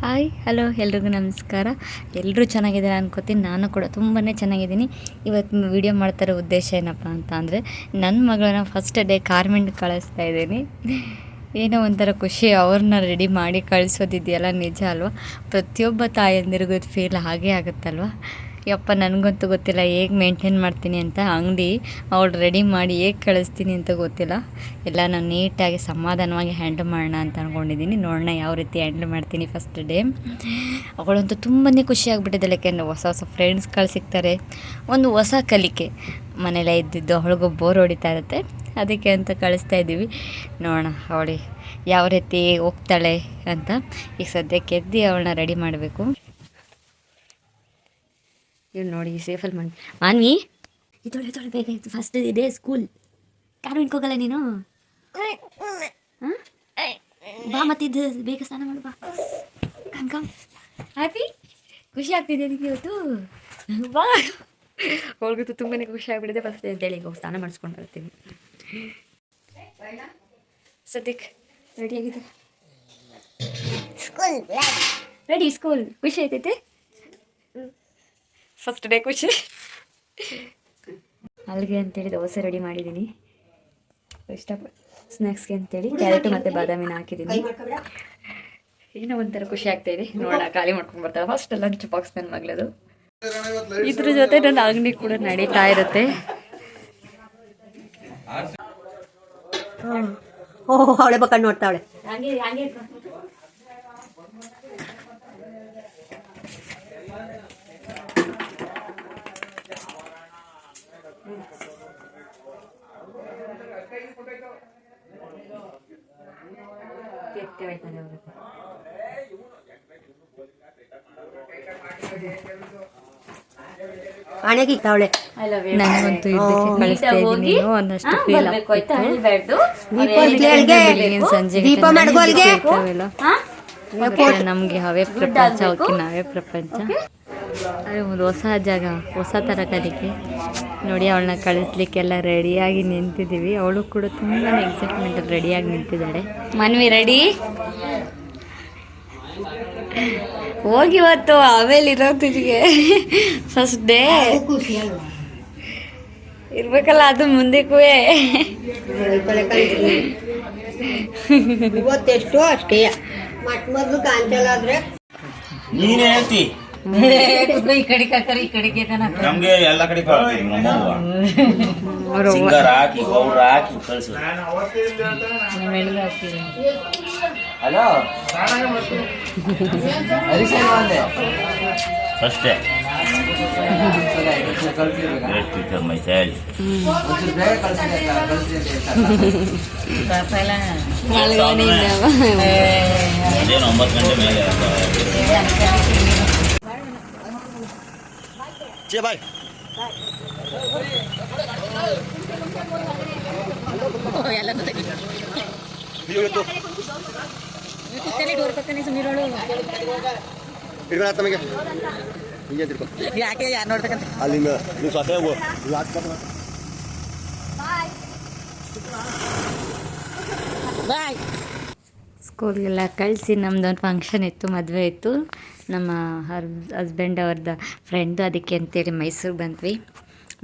Hi, hello, ಎಲ್ರಿಗೂ ನಮಸ್ಕಾರ. ಎಲ್ಲರೂ ಚೆನ್ನಾಗಿದ್ದಾರೆ ಅನ್ಕೋತೀನಿ. ನಾನು ಕೂಡ ತುಂಬಾ ಚೆನ್ನಾಗಿದ್ದೀನಿ. ಇವತ್ತು ವಿಡಿಯೋ ಮಾಡ್ತಾರೋ ಉದ್ದೇಶ ಏನಪ್ಪ ಅಂತ ಅಂದರೆ ನನ್ನ ಮಗಳನ್ನ ಫಸ್ಟ್ ಡೇ ಕಾರ್ಮೆಂಟ್ ಕಳಿಸ್ತಾ ಇದ್ದೀನಿ. ಏನೋ ಒಂಥರ ಖುಷಿ. ಅವ್ರನ್ನ ರೆಡಿ ಮಾಡಿ ಕಳಿಸೋದಿದೆಯಲ್ಲ, ನಿಜ ಅಲ್ವಾ? ಪ್ರತಿಯೊಬ್ಬ ತಾಯಂದಿರಿಗೂ ಫೀಲ್ ಹಾಗೇ ಆಗುತ್ತಲ್ವ? ಯಪ್ಪ ನನಗಂತೂ ಗೊತ್ತಿಲ್ಲ, ಹೇಗೆ ಮೇಂಟೈನ್ ಮಾಡ್ತೀನಿ ಅಂತ. ಅಂಗಡಿ ಅವಳು ರೆಡಿ ಮಾಡಿ ಹೇಗೆ ಕಳಿಸ್ತೀನಿ ಅಂತ ಗೊತ್ತಿಲ್ಲ. ಎಲ್ಲ ನಾನು ನೀಟಾಗಿ ಸಮಾಧಾನವಾಗಿ ಹ್ಯಾಂಡಲ್ ಮಾಡೋಣ ಅಂತ ಅಂದ್ಕೊಂಡಿದ್ದೀನಿ ನೋಡೋಣ ಯಾವ ರೀತಿ ಹ್ಯಾಂಡಲ್ ಮಾಡ್ತೀನಿ ಫಸ್ಟ್ ಡೇ ಅವಳಂತೂ ತುಂಬಾ ಖುಷಿ ಆಗ್ಬಿಟ್ಟಿದ್ದಾಳೆ. ಯಾಕೆಂದರೆ ಹೊಸ ಹೊಸ ಫ್ರೆಂಡ್ಸ್ಗಳು ಸಿಗ್ತಾರೆ. ಒಂದು ಹೊಸ ಕಲಿಕೆ. ಮನೇಲೆ ಇದ್ದಿದ್ದು ಅವಳಿಗೂ ಬೋರ್ ಹೊಡಿತಾ ಇರುತ್ತೆ. ಅದಕ್ಕೆ ಅಂತ ಕಳಿಸ್ತಾ ಇದ್ದೀವಿ. ನೋಡೋಣ ಅವಳಿ ಯಾವ ರೀತಿ ಹೋಗ್ತಾಳೆ ಅಂತ. ಈಗ ಸದ್ಯಕ್ಕೆ ಎದ್ದು ಅವಳನ್ನ ರೆಡಿ ಮಾಡಬೇಕು. ಇವ್ನು ನೋಡಿ ಸೇಫಲ್ಲಿ ಮಾಡಿ ಮಾನ್ವಿ? ಇದೊಳೆ ತೊಳೆ ಬೇಗ ಇತ್ತು ಫಸ್ಟ್ ಇದೆ ಸ್ಕೂಲ್ ಕಾರು ಇಟ್ಕೋಗಲ್ಲ ನೀನು? ಬಾ ಮತ್ತಿದ್ದು ಬೇಗ ಸ್ನಾನ ಮಾಡು ಬಾ. ಕಮ್ ಕಮ್ ಹ್ಯಾಪಿ ಖುಷಿ ಆಗ್ತಿದೆ ನಿಮಗೆ ಇವತ್ತು? ಬಾ. ಅವಳಿಗಂತೂ ತುಂಬಾ ಖುಷಿ ಆಗಿಬಿಡಿದೆ ಫಸ್ಟ್ ಅಂತೇಳಿ ಹೋಗಿ ಸ್ನಾನ ಮಾಡಿಸ್ಕೊಂಡು ಬರ್ತೀನಿ. ಸದ್ಯಕ್ಕೆ ಆಗಿದೆ? ಸ್ಕೂಲ್ ರೆಡಿ ಸ್ಕೂಲ್ ಖುಷಿ ಆಯ್ತೈತೆ? ಫಸ್ಟ್ ಡೇ ಖುಷಿ ಅಲ್ಲಿಗೆ ಅಂತೇಳಿ ದೋಸೆ ರೆಡಿ ಮಾಡಿದ್ದೀನಿ. ಇಷ್ಟ ಸ್ನ್ಯಾಕ್ಸ್ಗೆ ಅಂತೇಳಿ ಕ್ಯಾರೆಟು ಮತ್ತು ಬಾದಾಮಿನ ಹಾಕಿದ್ದೀನಿ. ಏನೋ ಒಂಥರ ಖುಷಿ ಆಗ್ತಾ ಇದೆ. ನೋಡೋಣ ಖಾಲಿ ಮಾಡ್ಕೊಂಡು ಬರ್ತಾರೆ ಫಸ್ಟ್ ಲಂಚ್ ಬಾಕ್ಸ್ ನನ್ನ ಮಗಳದು. ಇದ್ರ ಜೊತೆ ನನ್ನ ಅಂಗಡಿ ಕೂಡ ನಡೀತಾ ಇರುತ್ತೆ. ಓ ಅವಳೆ ಬಕ್ಕ ನೋಡ್ತಾವಳೆ. ಆಣೆಗೆ ಇಕ್ತಾವಳೆ ನನಗಂತೂ ಇದಕ್ಕೆ ಕಳಿಸ್ತಾ ಇದ್ದೀನಿ ಅನ್ನಷ್ಟು ಫೀಲ್ ದೀಪ ಇಟ್ಲೇಳ್ಗೆ. ಸಂಜೆ ದೀಪ ಮಡ್ಗೋಲ್ಗೆ. ನಮಗೆ ಅವೇ ಪ್ರಪಂಚ ಅವಕ್ಕೆ ನಾವೇ ಪ್ರಪಂಚ. ಅದೇ ಒಂದು ಹೊಸ ಜಾಗ ಹೊಸ ಥರ ಕಲಿಕೆ ನೋಡಿ ಅವಳನ್ನ ಕಳಿಸ್ಲಿಕ್ಕೆಲ್ಲ ರೆಡಿಯಾಗಿ ನಿಂತಿದ್ದೀವಿ. ಅವಳು ಕೂಡ ತುಂಬಾ ಎಕ್ಸೈಟ್ಮೆಂಟ್ ರೆಡಿಯಾಗಿ ನಿಂತಿದ್ದಾಳೆ. ಮನ್ವಿ ರೆಡಿ ಹೋಗಿ ಇವತ್ತು ಆಮೇಲೆ ಇರೋದಿಗೆ ಫಸ್ಟ್ ಡೇ ಇರ್ಬೇಕಲ್ಲ ಅದು ಮುಂದಕ್ಕೂ. ಇವತ್ತೆಷ್ಟು ಅಷ್ಟೇ. ಮಟ್ ಮೊದ್ಲು ಕಾಂಚಲ ಆದ್ರೆ. ನೀನ್ ಹೇಳ್ತಿ. ಈ ಕಡೆ ಕಕ್ಕರಿ ಈ ಕಡೆಗೆ ನಮ್ಗೆ ಎಲ್ಲ ಕಡೆ ಕಳ್ಸ್ತೀವಿ ನಮ್ಮವ್ವ ಸಿಂಗಾರ ಹಾಕಿ ಗೌಡ್ರ ಹಾಕಿ ಕಳ್ಸು ಹಲೋ? ಅಷ್ಟೇ. ಒಂಬತ್ತು ಗಂಟೆ ಮೇಲೆ. ಬಾಯ್ ಇಡ್ಬೇಡ ತಮಗೆ ಹಿಂಗೆ ತಿರ್ಕೊ ಯಾಕೆ ಯಾರು ನೋಡ್ಬೇಕಂತ ಅಲ್ಲಿಂದ ನೀವು ಸ್ವತಃ ಹೋಗು ನೀವು ಹಾಕ್ಬಾರ್ದು ಬಾಯ್ ಸ್ಕೂಲ್ಗೆಲ್ಲ ಕಳಿಸಿ ನಮ್ಮದೊಂದು ಫಂಕ್ಷನ್ ಇತ್ತು, ಮದುವೆ ಇತ್ತು. ನಮ್ಮ ಹರ್ ಹಸ್ಬೆಂಡ್ ಅವ್ರದ್ದು ಫ್ರೆಂಡು ಅದಕ್ಕೆ ಅಂತೇಳಿ ಮೈಸೂರಿಗೆ ಬಂದ್ವಿ.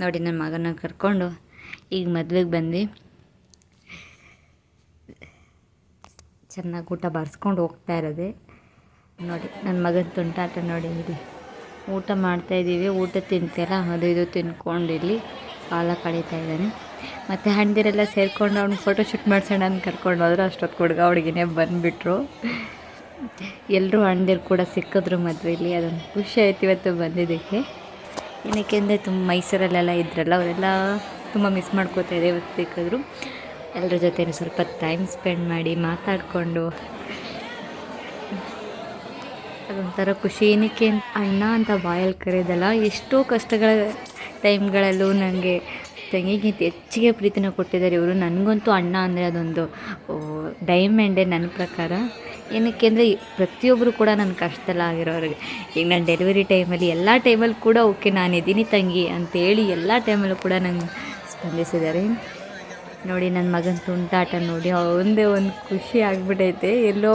ನೋಡಿ ನನ್ನ ಮಗನ ಕರ್ಕೊಂಡು ಈಗ ಮದುವೆಗೆ ಬಂದ್ವಿ. ಚೆನ್ನಾಗಿ ಊಟ ಬಾರಿಸ್ಕೊಂಡು ಹೋಗ್ತಾ ಇರೋದೆ. ನೋಡಿ ನನ್ನ ಮಗನ ತುಂಟಾಟ ನೋಡಿ, ಇಲ್ಲಿ ಊಟ ಮಾಡ್ತಾಯಿದ್ದೀವಿ ಊಟ ತಿಂತೀರ? ಅದು ಇದು ತಿನ್ಕೊಂಡು ಇಲ್ಲಿ ಕಾಲ ಕಳೀತಾ ಇದ್ದಾನೆ. ಮತ್ತು ಹಣ್ದಿರೆಲ್ಲ ಸೇರಿಕೊಂಡು ಅವ್ನಿಗೆ ಫೋಟೋ ಶೂಟ್ ಮಾಡ್ಸೋಣ ಅಂತ ಕರ್ಕೊಂಡು ಹೋದ್ರು. ಅಷ್ಟೊತ್ತು ಹುಡುಗ ಹುಡುಗಿನೇ ಬಂದುಬಿಟ್ರು. ಎಲ್ಲರೂ ಹಣ್ದಿರು ಕೂಡ ಸಿಕ್ಕಿದ್ರು ಮದುವೆಯಲ್ಲಿ ಅದೊಂದು ಖುಷಿ ಆಯ್ತು ಇವತ್ತು ಬಂದಿದ್ದಕ್ಕೆ. ಏನಕ್ಕೆ ಅಂದರೆ ತುಂಬ ಮೈಸೂರಲ್ಲೆಲ್ಲ ಇದ್ರಲ್ಲ, ಅವರೆಲ್ಲ ತುಂಬ ಮಿಸ್ ಮಾಡ್ಕೋತಾ ಇದೆ ಇವತ್ತು ಸಿಕ್ಕಿದ್ರು. ಎಲ್ಲರ ಜೊತೆ ಸ್ವಲ್ಪ ಟೈಮ್ ಸ್ಪೆಂಡ್ ಮಾಡಿ ಮಾತಾಡಿಕೊಂಡು. ಅದೊಂಥರ ಖುಷಿ. ಏನಕ್ಕೆ ಅಣ್ಣ ಅಂತ ಬಾಯಲ್ಲಿ ಕರೆಯೋದಲ್ಲ ಎಷ್ಟೋ ಕಷ್ಟಗಳ ಟೈಮ್ಗಳಲ್ಲೂ ನನಗೆ ತಂಗಿಗಿಂತ ಹೆಚ್ಚಿಗೆ ಪ್ರೀತಿನ ಕೊಟ್ಟಿದ್ದಾರೆ ಇವರು. ನನಗಂತೂ ಅಣ್ಣ ಅಂದರೆ ಅದೊಂದು ಡೈಮಂಡೇ ನನ್ನ ಪ್ರಕಾರ. ಏನಕ್ಕೆ ಅಂದರೆ ಪ್ರತಿಯೊಬ್ಬರು ಕೂಡ ನನ್ನ ಕಷ್ಟದಲ್ಲಾಗಿರೋರಿಗೆ ಈಗ ನಾನು ಡೆಲಿವರಿ ಟೈಮಲ್ಲಿ ಎಲ್ಲ ಟೈಮಲ್ಲಿ ಕೂಡ ಓಕೆ ನಾನಿದ್ದೀನಿ ತಂಗಿ ಅಂತೇಳಿ ಎಲ್ಲ ಟೈಮಲ್ಲೂ ಕೂಡ ನಂಗೆ ಸ್ಪಂದಿಸಿದ್ದಾರೆ. ನೋಡಿ ನನ್ನ ಮಗನ ತುಂಟಾಟ ನೋಡಿ, ಒಂದೇ ಒಂದು ಖುಷಿ ಆಗಿಬಿಟ್ಟೈತೆ ಎಲ್ಲೋ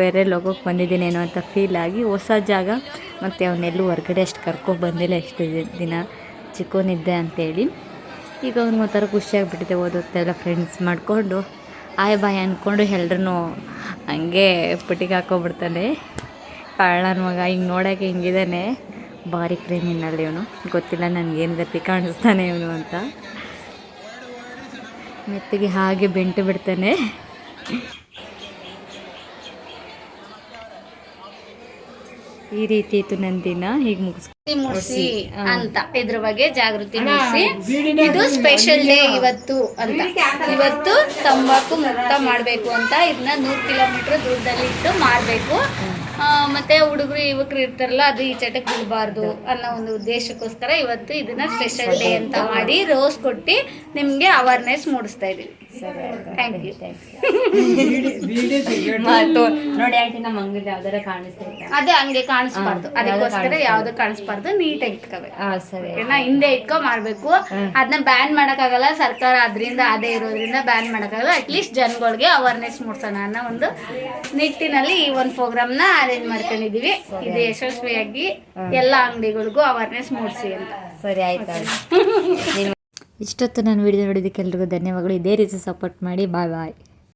ಬೇರೆ ಲೋಕಕ್ಕೆ ಬಂದಿದ್ದೀನೇನೋ ಅಂತ ಫೀಲ್ ಆಗಿ ಹೊಸ ಜಾಗ. ಮತ್ತು ಅವನ್ನೆಲ್ಲೂ ಹೊರಗಡೆ ಅಷ್ಟು ಕರ್ಕೊಂಡು ಬಂದಿಲ್ಲ ಎಷ್ಟು ದಿನ ಚಿಕ್ಕವನಿದ್ದೆ ಅಂತೇಳಿ ಈಗ ಅವ್ನಿಗೆ ಒಂಥರ ಖುಷಿಯಾಗಿಬಿಟ್ಟಿದೆ ಓದೋತ್ತೆಲ್ಲ ಫ್ರೆಂಡ್ಸ್ ಮಾಡಿಕೊಂಡು, ಆಯ್ ಬಾಯ್ ಅಂದ್ಕೊಂಡು ಎಲ್ರೂ ಹಂಗೆ ಪುಟಿಗೆ ಹಾಕೋಬಿಡ್ತಾನೆ. ಕಳ್ಳನ ಮಗ ಹಿಂಗೆ ನೋಡೋಕೆ ಹಿಂಗಿದ್ದಾನೆ ಭಾರಿ ಕ್ರಿಮಿನಲ್ ಇವನು. ಗೊತ್ತಿಲ್ಲ ನನಗೇನು ಗತಿ ಕಾಣಿಸ್ತಾನೆ ಇವನು ಅಂತ. ಮೆತ್ತಿಗೆ ಹಾಗೆ ಬೆಂಟು ಬಿಡ್ತಾನೆ. ಈ ರೀತಿ ಇತ್ತು ನನ್ನ ದಿನ ಹೀಗೆ ಮುಗಿಸ್ ಮುಗಿಸಿ ಅಂತ ಇದ್ರ ಬಗ್ಗೆ ಜಾಗೃತಿ ಮೂಡಿಸಿ. ಇದು ಸ್ಪೆಷಲ್ ಡೇ ಇವತ್ತು ಅಂತ. ಇವತ್ತು ತಂಬಾಕು ಮುಕ್ತ ಮಾಡಬೇಕು ಅಂತ ಇದನ್ನ ನೂರ್ ಕಿಲೋಮೀಟರ್ ದೂರದಲ್ಲಿ ಇಟ್ಟು ಮಾಡಬೇಕು. ಮತ್ತೆ ಹುಡುಗರು ಯುವಕರು ಇರ್ತಾರಲ್ಲ ಅದು ಈ ಚಟಕ್ಕೆ ಬಿಡಬಾರ್ದು ಅನ್ನೋ ಒಂದು ಉದ್ದೇಶಕ್ಕೋಸ್ಕರ ಇವತ್ತು ಇದನ್ನ ಸ್ಪೆಷಲ್ ಡೇ ಅಂತ ಮಾಡಿ ರೋಸ್ ಕೊಟ್ಟಿ ನಿಮ್ಗೆ ಅವೇರ್ನೆಸ್ ಮೂಡಿಸ್ತಾ ಇದೀವಿ. ಥ್ಯಾಂಕ್ ಯು ನೋಡಿ ಆಂಟಿ ನಮ್ಮ ಅಂಗಡಿ ಯಾವ್ದಾರ ಕಾಣಿಸ್ತೈತೆ ಅದೇ ಹಂಗೆ ಕಾಣಿಸ್ಬಾರ್ದು. ಅದಕ್ಕೋಸ್ಕರ ಯಾವ್ದು ಕಾಣಿಸ್ಬಾರ್ದು ನೀಟಾಗಿ ಇಟ್ಕೋಬೇಕು. ಹಾಂ ಸರಿ. ಹಿಂದೆ ಇಟ್ಕೊ ಮಾಡ್ಬೇಕು ಅದನ್ನ ಬ್ಯಾನ್ ಮಾಡಕ್ಕಾಗಲ್ಲ ಸರ್ಕಾರ ಅದರಿಂದ ಅದೇ ಇರೋದ್ರಿಂದ ಬ್ಯಾನ್ ಮಾಡಕ್ಕಾಗಲ್ಲ. ಅಟ್ಲೀಸ್ಟ್ ಜನಗಳಿಗೆ ಅವೇರ್ನೆಸ್ ಮೂಡ್ಸೋಣ ಅನ್ನೋ ಒಂದು ನಿಟ್ಟಿನಲ್ಲಿ ಈ ಒಂದು ಪ್ರೋಗ್ರಾಮ್ನ ಅರೇಂಜ್ ಮಾಡ್ಕೊಂಡಿದೀವಿ. ಇದು ಯಶಸ್ವಿಯಾಗಿ ಎಲ್ಲ ಅಂಗಡಿಗಳಿಗೂ ಅವೇರ್ನೆಸ್ ಮೂಡಿಸಿ ಅಂತ. ಸರಿ ಆಯ್ತು. ಇಷ್ಟೊತ್ತು ನಾನು ವಿಡಿಯೋ ನೋಡಿದ್ದಕ್ಕೆ ಎಲ್ರಿಗೂ ಧನ್ಯವಾದಗಳು. ಇದೇ ರೀತಿ ಸಪೋರ್ಟ್ ಮಾಡಿ. ಬಾಯ್ ಬಾಯ್